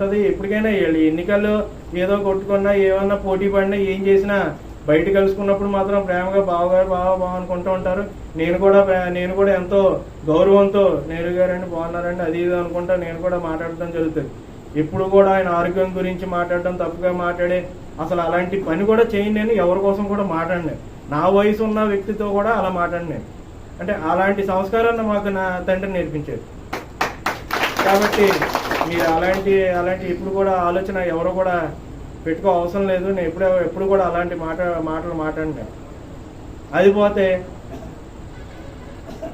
ఉంటది ఎప్పటికైనా వీళ్ళు ఎన్నికల్లో ఏదో కొట్టుకున్నా ఏమన్నా పోటీ పడినా ఏం చేసినా బయట కలుసుకున్నప్పుడు మాత్రం ప్రేమగా బావగారు బావ బావ అనుకుంటూ ఉంటారు. నేను కూడా నేను కూడా ఎంతో గౌరవంతో నేరు గారండి బాగున్నారండి అది ఇది అనుకుంటా నేను కూడా మాట్లాడటం జరుగుతుంది. ఇప్పుడు కూడా ఆయన ఆరోగ్యం గురించి మాట్లాడడం తప్పుగా మాట్లాడే అసలు అలాంటి పని కూడా చేయండి నేను ఎవరి కోసం కూడా మాట్లాడను. నా వయసు ఉన్న వ్యక్తితో కూడా అలా మాట్లాడినాను అంటే అలాంటి సంస్కారాన్ని మాకు నా తండ్రి నేర్పించారు. కాబట్టి మీరు అలాంటి అలాంటి ఇప్పుడు కూడా ఆలోచన ఎవరు కూడా పెట్టుకో అవసరం లేదు. నేను ఎప్పుడు ఎప్పుడు కూడా అలాంటి మాట మాటలు మాట్లాడినా. అది పోతే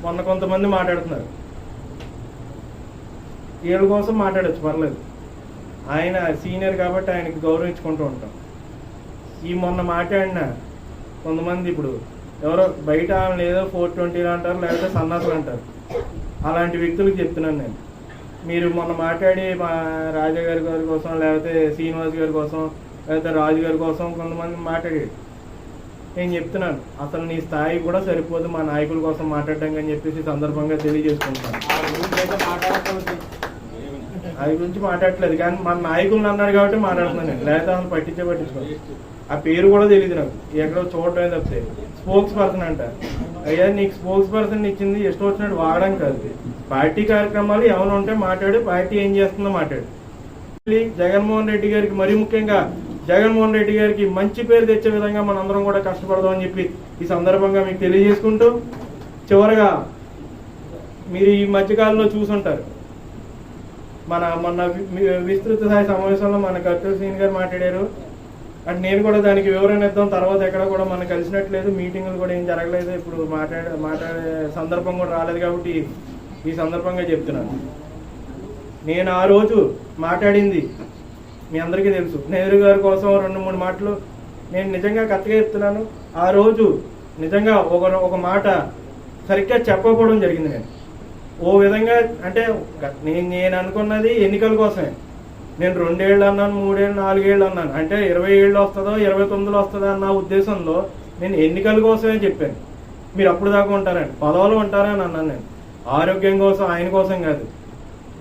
మొన్న కొంతమంది మాట్లాడుతున్నారు. వీళ్ళ కోసం మాట్లాడచ్చు పర్లేదు. ఆయన సీనియర్ కాబట్టి ఆయనకి గౌరవించుకుంటూ ఉంటాం. ఈ మొన్న మాట్లాడిన కొంతమంది ఇప్పుడు ఎవరో బయట లేదో ఫోర్ ట్వంటీలు అంటారు లేకపోతే సన్నాసులు అంటారు. అలాంటి వ్యక్తులకు చెప్తున్నాను నేను. మీరు మొన్న మాట్లాడి మా రాజా గారి గారి కోసం లేకపోతే శ్రీనివాస్ గారి కోసం లేకపోతే రాజు గారి కోసం కొంతమంది మాట్లాడారు. నేను చెప్తున్నాను అసలు నీ స్థాయి కూడా సరిపోదు మా నాయకుల కోసం మాట్లాడడం అని చెప్పేసి సందర్భంగా తెలియజేసుకుంటాను అది గురించి మాట్లాడట్లేదు కానీ మన నాయకులను అన్నాడు కాబట్టి మాట్లాడుతున్నాను నేను. లేకపోతే అసలు పట్టించే పట్టించుకో ఆ పేరు కూడా తెలియదు నాకు. ఎక్కడో చూడటమే తప్పితే. స్పోక్స్ పర్సన్ అంట. అయ్యా నీకు స్పోక్స్ పర్సన్ ఇచ్చింది ఇష్టం వచ్చినట్టు వాడడం కాదు. పార్టీ కార్యక్రమాలు ఏమైనా ఉంటే మాట్లాడు పార్టీ ఏం చేస్తుందో మాట్లాడు. జగన్మోహన్ రెడ్డి గారికి మరీ ముఖ్యంగా జగన్మోహన్ రెడ్డి గారికి మంచి పేరు తెచ్చే విధంగా మనందరం కూడా కష్టపడదాం అని చెప్పి ఈ సందర్భంగా మీకు తెలియజేసుకుంటూ చివరగా మీరు ఈ మధ్యకాలంలో చూసుంటారు. మన మొన్న విస్తృత స్థాయి సమావేశంలో మన కర్తూర్ సీన్ గారు మాట్లాడారు. అంటే నేను కూడా దానికి వివరణ ఇద్దాం తర్వాత ఎక్కడ కూడా మనం కలిసినట్లేదు మీటింగులు కూడా ఏం జరగలేదు ఇప్పుడు మాట్లాడే మాట్లాడే సందర్భం కూడా రాలేదు కాబట్టి ఈ సందర్భంగా చెప్తున్నాను. నేను ఆ రోజు మాట్లాడింది మీ అందరికీ తెలుసు. నెహ్రూ గారి కోసం రెండు మూడు మాటలు నేను నిజంగా కరెక్ట్గా చెప్తున్నాను. ఆ రోజు నిజంగా ఒక ఒక మాట సరిగ్గా చెప్పకపోవడం జరిగింది నేను. ఓ విధంగా అంటే నేను నేను అనుకున్నది ఎన్నికల కోసమే. నేను రెండేళ్ళు అన్నాను మూడేళ్ళు నాలుగేళ్ళు అన్నాను. అంటే ఇరవై ఏళ్ళు వస్తుందో ఇరవై తొమ్మిదిలో వస్తుందో అన్న ఉద్దేశంలో నేను ఎన్నికల కోసమే చెప్పాను. మీరు అప్పుడు దాకా ఉంటారని పదవులు ఉంటారని అన్నాను నేను. ఆరోగ్యం కోసం ఆయన కోసం కాదు.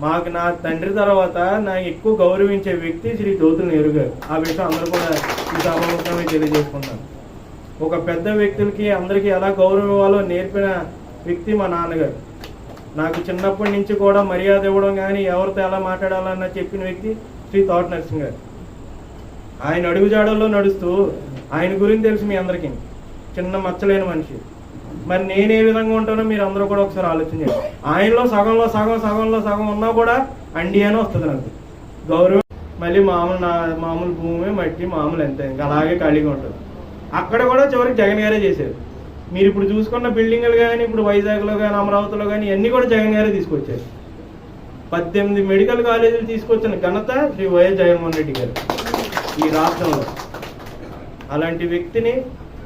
మాకు నా తండ్రి తర్వాత నాకు ఎక్కువ గౌరవించే వ్యక్తి శ్రీ దోతులు నెహ్రూ గారు. ఆ విషయం అందరూ కూడా ఈ సభాముఖంగా తెలియజేసుకుంటాను ఒక పెద్ద వ్యక్తులకి అందరికీ ఎలా గౌరవం ఇవ్వాలో నేర్పిన వ్యక్తి మా నాన్నగారు. నాకు చిన్నప్పటి నుంచి కూడా మర్యాద ఇవ్వడం కానీ ఎవరితో ఎలా మాట్లాడాలన్న చెప్పిన వ్యక్తి శ్రీ తోట నరసింహ్ గారు. ఆయన అడుగుజాడల్లో నడుస్తూ ఆయన గురించి తెలుసు మీ అందరికీ. చిన్న మచ్చలేని మనిషి. మరి నేను ఏ విధంగా ఉంటానో మీరు అందరూ కూడా ఒకసారి ఆలోచించండి ఆయనలో సగంలో సగం సగంలో సగం ఉన్నా కూడా అండి అని వస్తుంది నాకు. గౌరవం మళ్ళీ మామూలు నా మామూలు భూమి మట్టి మామూలు ఎంత. ఇంకా అలాగే ఖాళీగా ఉంటుంది. అక్కడ కూడా చివరికి జగన్ గారే చేశారు. మీరు ఇప్పుడు చూసుకున్న బిల్డింగ్లు కానీ ఇప్పుడు వైజాగ్లో కానీ అమరావతిలో కానీ ఇవన్నీ కూడా జగన్ గారే తీసుకొచ్చారు. పద్దెనిమిది మెడికల్ కాలేజీలు తీసుకొచ్చిన ఘనత శ్రీ వైఎస్ జగన్మోహన్ రెడ్డి గారు ఈ రాష్ట్రంలో. అలాంటి వ్యక్తిని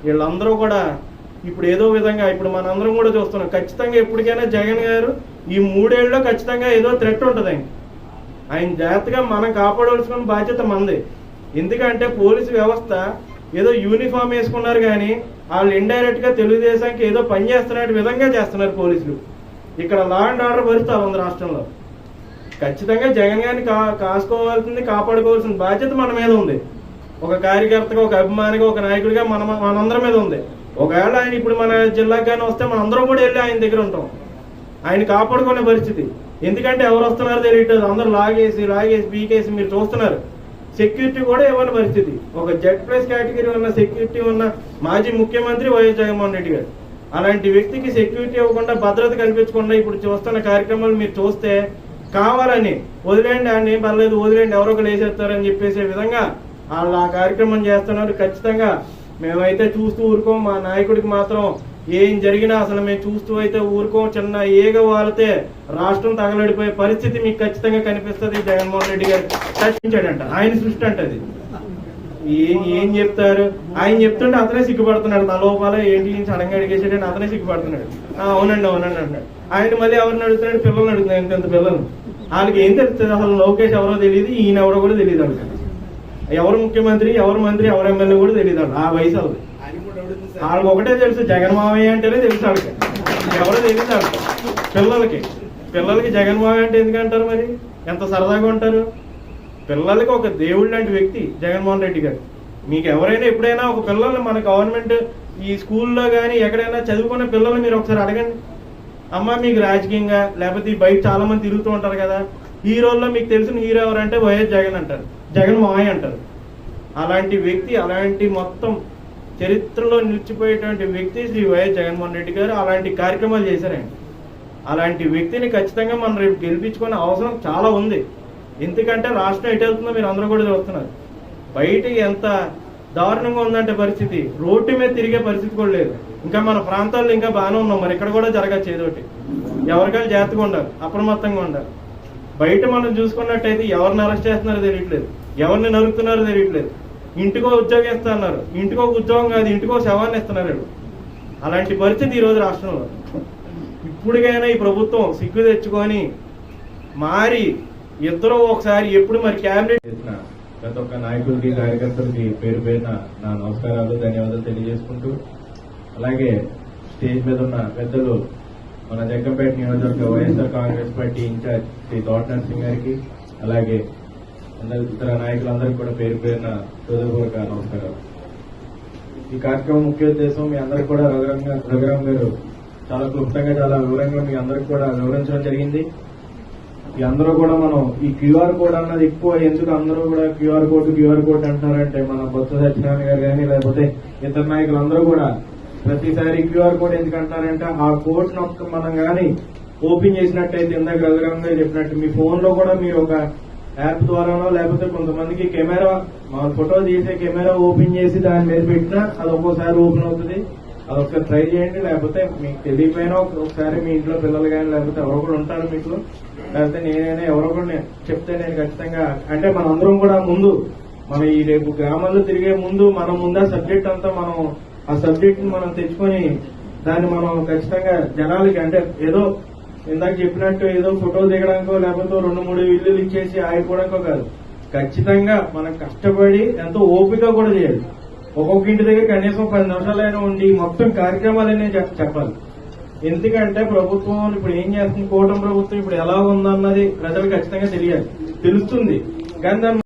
వీళ్ళందరూ కూడా ఇప్పుడు ఏదో విధంగా ఇప్పుడు మనందరం కూడా చూస్తున్నాం. ఖచ్చితంగా ఎప్పటికైనా జగన్ గారు ఈ మూడేళ్ళలో ఖచ్చితంగా ఏదో థ్రెట్ ఉంటుంది ఆయన ఆయన జాగ్రత్తగా మనం కాపాడవలసిన బాధ్యత మనది. ఎందుకంటే పోలీసు వ్యవస్థ ఏదో యూనిఫామ్ వేసుకున్నారు కానీ వాళ్ళు ఇండైరెక్ట్గా తెలుగుదేశానికి ఏదో పని చేస్తున్నట్టు విధంగా చేస్తున్నారు పోలీసులు. ఇక్కడ లా అండ్ ఆర్డర్ పరిస్థితి ఉంది రాష్ట్రంలో. ఖచ్చితంగా జగన్ గారిని కా కాసుకోవాల్సింది కాపాడుకోవాల్సిన బాధ్యత మన మీద ఉంది. ఒక కార్యకర్తగా ఒక అభిమానిగా ఒక నాయకుడిగా మన మనందరి మీద ఉంది. ఒకవేళ ఆయన ఇప్పుడు మన జిల్లాకు కానీ వస్తే మనం అందరం కూడా వెళ్ళి ఆయన దగ్గర ఉంటాం. ఆయన కాపాడుకునే పరిస్థితి. ఎందుకంటే ఎవరు వస్తున్నారో తెలియట్లేదు. అందరూ లాగేసి లాగేసి పీకేసి మీరు చూస్తున్నారు. సెక్యూరిటీ కూడా ఇవ్వని పరిస్థితి. ఒక జెడ్ ప్లస్ కేటగిరీ ఉన్న సెక్యూరిటీ ఉన్న మాజీ ముఖ్యమంత్రి వైఎస్ జగన్మోహన్ రెడ్డి గారు. అలాంటి వ్యక్తికి సెక్యూరిటీ ఇవ్వకుండా భద్రత కల్పించకుండా ఇప్పుడు చూస్తున్న కార్యక్రమాలు మీరు చూస్తే కావాలని వదిలేండి ఆయన ఏం పర్లేదు వదిలేండి ఎవరో ఒకరు వేసేస్తారని చెప్పేసే విధంగా వాళ్ళు ఆ కార్యక్రమం చేస్తున్నారు. ఖచ్చితంగా మేమైతే చూస్తూ ఊరుకోం మా నాయకుడికి మాత్రం ఏం జరిగినా అసలు మేము చూస్తూ అయితే ఊరుకోం చిన్న ఏగ వాలితే రాష్ట్రం తగలడిపోయే పరిస్థితి మీకు ఖచ్చితంగా కనిపిస్తుంది జగన్మోహన్ రెడ్డి గారు. రచించాడంట ఆయన సృష్టి అంట అది. ఏం ఏం చెప్తారు? ఆయన చెప్తుంటే అతనే సిగ్గుపడుతున్నాడు. నా లోపల ఏంటి నుంచి గా అడిగేసాడని అతనే సిగ్గుపడుతున్నాడు. అవునండి అవునండి అంటాడు ఆయన మళ్ళీ ఎవరిని అడుగుతున్నాడు? పిల్లల్ని అడుగుతున్నాడు. ఇంత పిల్లలు. వాళ్ళకి ఏం తెలుస్తుంది? అసలు లోకేష్ ఎవరో తెలియదు. ఈయన ఎవరో కూడా తెలియదు వాళ్ళకి. ఎవరు ముఖ్యమంత్రి ఎవరు మంత్రి ఎవరు ఎమ్మెల్యే కూడా తెలియదు. ఆ వయసు వాళ్ళది. వాళ్ళకి ఒకటే తెలుసు జగన్ మావయ్య అంటేనే తెలుసు వాళ్ళకి. ఎవరో తెలియదు వాళ్ళకి. పిల్లలకి. పిల్లలకి జగన్ మావయ్య అంటే ఎందుకంటారు మరి? ఎంత సరదాగా ఉంటారు? పిల్లలకి ఒక దేవుడు లాంటి వ్యక్తి జగన్మోహన్ రెడ్డి గారు. మీకు ఎవరైనా ఎప్పుడైనా ఒక పిల్లల్ని మన గవర్నమెంట్ ఈ స్కూల్లో కానీ ఎక్కడైనా చదువుకున్న పిల్లల్ని మీరు ఒకసారి అడగండి. అమ్మ మీకు రాజకీయంగా లేకపోతే ఈ బయట చాలా మంది తిరుగుతూ ఉంటారు కదా. హీరోల్లో మీకు తెలిసిన హీరో ఎవరంటే వైఎస్ జగన్ అంటారు. జగన్ మావయ్య అంటారు. అలాంటి వ్యక్తి అలాంటి మొత్తం చరిత్రలో నిలిచిపోయేటువంటి వ్యక్తి శ్రీ వైఎస్ జగన్మోహన్ రెడ్డి గారు అలాంటి కార్యక్రమాలు చేశారండి అలాంటి వ్యక్తిని ఖచ్చితంగా మనం రేపు గెలిపించుకునే అవసరం చాలా ఉంది. ఎందుకంటే రాష్ట్రం ఎటు వెళ్తుందో మీరు అందరూ కూడా చూస్తున్నారు. బయట ఎంత దారుణంగా ఉందంటే పరిస్థితి. రోడ్డు మీద తిరిగే పరిస్థితి కూడా లేదు. ఇంకా మన ప్రాంతాల్లో ఇంకా బాగానే ఉన్నాం. మరి ఇక్కడ కూడా జరగచ్చు ఏదోటి ఎవరికైనా జాగ్రత్తగా ఉండాలి. అప్రమత్తంగా ఉండాలి. బయట మనం చూసుకున్నట్టయితే ఎవరిని అరెస్ట్ చేస్తున్నారో తెలియట్లేదు. ఎవరిని నరుకుతున్నారో తెలియట్లేదు. ఇంటికో ఉద్యోగం ఇస్తున్నారు ఇంటికో ఉద్యోగం కాదు ఇంటికో శవాన్ని ఇస్తున్నారు అలాంటి పరిస్థితి ఈరోజు రాష్ట్రంలో. ఇప్పటికైనా ఈ ప్రభుత్వం సిగ్గు తెచ్చుకొని మారి ఇద్దరు ఒకసారి ఎప్పుడు మరి క్యాబినెట్ ప్రతి ఒక్క నాయకుడికి కార్యకర్తలకి పేరు పేరున నా నమస్కారాలు ధన్యవాదాలు తెలియజేసుకుంటూ అలాగే స్టేజ్ మీద ఉన్న పెద్దలు మన జగ్గంపేట నియోజకవర్గ YSR Congress party incharge Shri Thota Narsing గారికి అలాగే అందరు ఇతర నాయకులందరికీ కూడా పేరు పేరున హృదయపూర్వక నమస్కారాలు. ఈ కార్యక్రమం ముఖ్య ఉద్దేశం మీ అందరికి కూడా రఘురామ్ రఘురామ్ గారు చాలా క్లుప్తంగా చాలా వివరంగా మీ అందరికి కూడా వివరించడం జరిగింది. ఈ అందరూ కూడా మనం ఈ క్యూఆర్ కోడ్ అన్నది ఎక్కువ ఎందుకు అందరూ కూడా క్యూఆర్ కోడ్ క్యూఆర్ కోడ్ అంటున్నారంటే మన బొత్స సత్యనారాయణ గారు కానీ లేకపోతే ఇతర నాయకులు అందరూ కూడా ప్రతిసారి క్యూఆర్ కోడ్ ఎందుకు అంటారంటే ఆ కోడ్ నొక్క మనం కానీ ఓపెన్ చేసినట్టయితే ఇందాక రఘురామ్ గారు చెప్పినట్టు మీ ఫోన్లో కూడా మీరు ఒక యాప్ ద్వారానో లేకపోతే కొంతమందికి కెమెరా మన ఫోటో తీసే కెమెరా ఓపెన్ చేసి దాని మీద పెట్టినా అది ఒక్కోసారి ఓపెన్ అవుతుంది. అది ఒకసారి ట్రై చేయండి. లేకపోతే మీకు తెలియకపోయినా ఒకసారి మీ ఇంట్లో పిల్లలు కానీ లేకపోతే ఎవరో కూడా ఉంటారు మీకు. లేకపోతే నేనైనా ఎవరో కూడా చెప్తే నేను ఖచ్చితంగా అంటే మన అందరం కూడా ముందు మన ఈ రేపు గ్రామాల్లో తిరిగే ముందు మనం ముందా సబ్జెక్ట్ అంతా మనం ఆ సబ్జెక్ట్ మనం తెచ్చుకొని దాన్ని మనం ఖచ్చితంగా జనాలకి అంటే ఏదో ఇందాక చెప్పినట్టు ఏదో ఫోటో దిగడానికో లేకపోతే రెండు మూడు ఇల్లులు ఇచ్చేసి ఆగిపోవడానికో కాదు. ఖచ్చితంగా మనం కష్టపడి ఎంతో ఓపిక కూడా చేయాలి. ఒక్కొక్క ఇంటి దగ్గర కనీసం పది నిమిషాలైనా ఉండి మొత్తం కార్యక్రమాలనే చెప్- చెప్పాలి. ఎందుకంటే ప్రభుత్వం ఇప్పుడు ఏం చేస్తుంది? కూటమి ప్రభుత్వం ఇప్పుడు ఎలా ఉందన్నది ప్రజలు ఖచ్చితంగా తెలియాలి. తెలుస్తుంది. కానీ దాన్ని